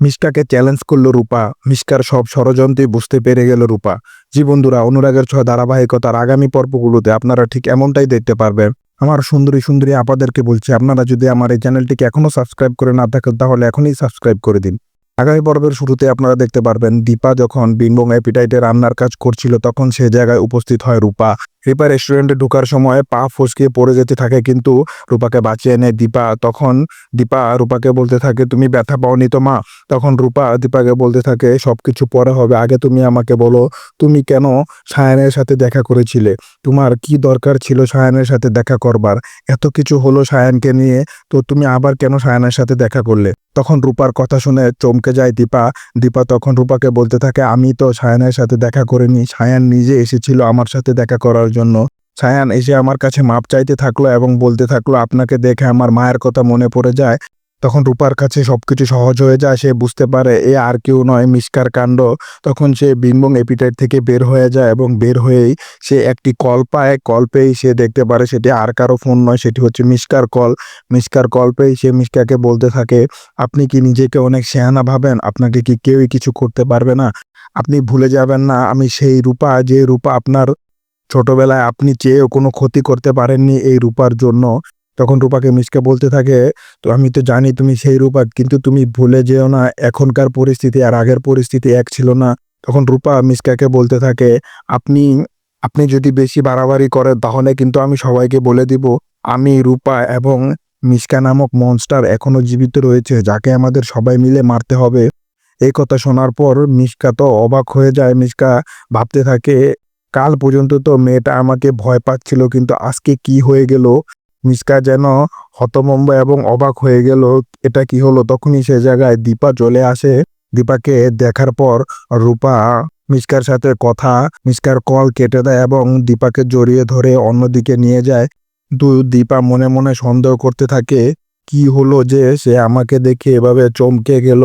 মিশকাকে challenge করল রূপা। মিশকার সব ষড়যন্ত্রই বুঝতে পেরে গেল রূপা। জি বন্ধুরা, অনুরাগের ছয় ধারাবাহিকতার আগামী পর্বগুলোতে আপনারা ঠিক এমনটাই দেখতে পারবেন। আমার সুন্দরী সুন্দরী আপাদেরকে বলছি, আপনারা যদি আমার এই চ্যানেলটিকে এখনও সাবস্ক্রাইব করে না থাকেন, তাহলে এখনই সাবস্ক্রাইব করে দিন। আগামী পর্বের শুরুতে আপনারা দেখতে পারবেন, দীপা যখন বিনবং অ্যাপিটাইটে রান্নার কাজ করছিল, তখন সে জায়গায় উপস্থিত হয় রূপা। রূপা রেস্টুরেন্টে ঢোকার সময় পা ফসকিয়ে পড়ে যেতে থাকে, কিন্তু রূপাকে বাঁচিয়ে নেয় দীপা। তখন দীপা রূপাকে বলতে থাকে, তুমি ব্যথা পাওনি তো মা? তখন রূপা দীপাকে বলতে থাকে, সবকিছু পরে হবে, আগে তুমি আমাকে বলো, তুমি কেন সায়ানের সাথে দেখা করেছিলে? তোমার কি দরকার ছিল সায়ানের সাথে দেখা করবার? এত কিছু হলো সায়ানকে নিয়ে, তো তুমি আবার কেন সায়ানের সাথে দেখা করলে? তখন রূপার কথা শুনে চমকে যায় দীপা। দীপা তখন রূপাকে বলতে থাকে, আমি তো সায়ানের সাথে দেখা করিনি, সায়ান নিজে এসেছিল আমার সাথে দেখা করার জন্য। সায়ান এসে আমার কাছে মাপ চাইতে থাকল এবং বলতে থাকল, আপনাকে দেখে আমার মায়ের কথা মনে পড়ে যায় তখন রূপার কাছে সবকিছু সহজ হয়ে যায়। সে বুঝতে পারে, এ আর কেউ নয়, মিসকার কাণ্ড তখন সে বিনবং এপিটাইট থেকে বের হয়ে যায় এবং বের হয়েই সে একটি কল পায়। কল পেয়েই সে দেখতে পারে, সেটি আর কারও ফোন নয়, সেটি হচ্ছে মিসকার কল। মিসকার কল পেয়েই সে মিসকাকে বলতে থাকে, আপনি কি নিজেকে অনেক শেয়ানা ভাবেন? আপনাকে কি কেউই কিছু করতে পারবে না? আপনি ভুলে যাবেন না, আমি সেই রূপা, যে রূপা আপনার ছোটবেলায় আপনি চেয়েও কোনো ক্ষতি করতে পারেননি এই রূপার জন্য। তখন রূপাকে মিসকে বলতে থাকে, তো আমি তো জানি তুমি সেই রূপা, কিন্তু তুমি ভুলে যেও না, এখনকার পরিস্থিতি আর আগের পরিস্থিতি এক ছিল না। তখন রূপা মিসকাকে বলতে থাকে, আপনি আপনি যদি বেশি বাড়াবাড়ি করেন, তাহলে কিন্তু আমি সবাইকে বলে দিব, আমি রূপা এবং মিসকা নামক মনস্টার এখনও জীবিত রয়েছে, যাকে আমাদের সবাই মিলে মারতে হবে। এই কথা শোনার পর মিসকা তো অবাক হয়ে যায়। মিসকা ভাবতে থাকে কাল পর্যন্ত তো মেয়েটা আমাকে ভয় পাচ্ছিল, কিন্তু আজকে কি হয়ে গেল? মিসকা যেন হতমম্ব এবং অবাক হয়ে গেল। এটা কি হলো? তখনই সে জায়গায় দীপা চলে আসে। দীপাকে দেখার পর রূপা মিসকার সাথে কথা, মিসকার কল কেটে দেয় এবং দীপাকে জড়িয়ে ধরে অন্যদিকে নিয়ে যায়। দু দীপা মনে মনে সন্দেহ করতে থাকে কি হলো যে সে আমাকে দেখে এভাবে চমকে গেল?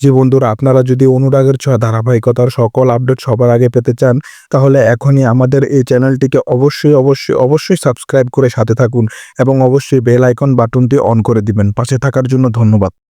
যে বন্ধুরা, আপনারা যদি অনুরাগের ছয় ধারাবাহিকতার সকল আপডেট সবার আগে পেতে চান, তাহলে এখনই আমাদের এই চ্যানেলটিকে অবশ্যই অবশ্যই অবশ্যই সাবস্ক্রাইব করে সাথে থাকুন এবং অবশ্যই বেল আইকন বাটনটি অন করে দিবেন। পাশে থাকার জন্য ধন্যবাদ।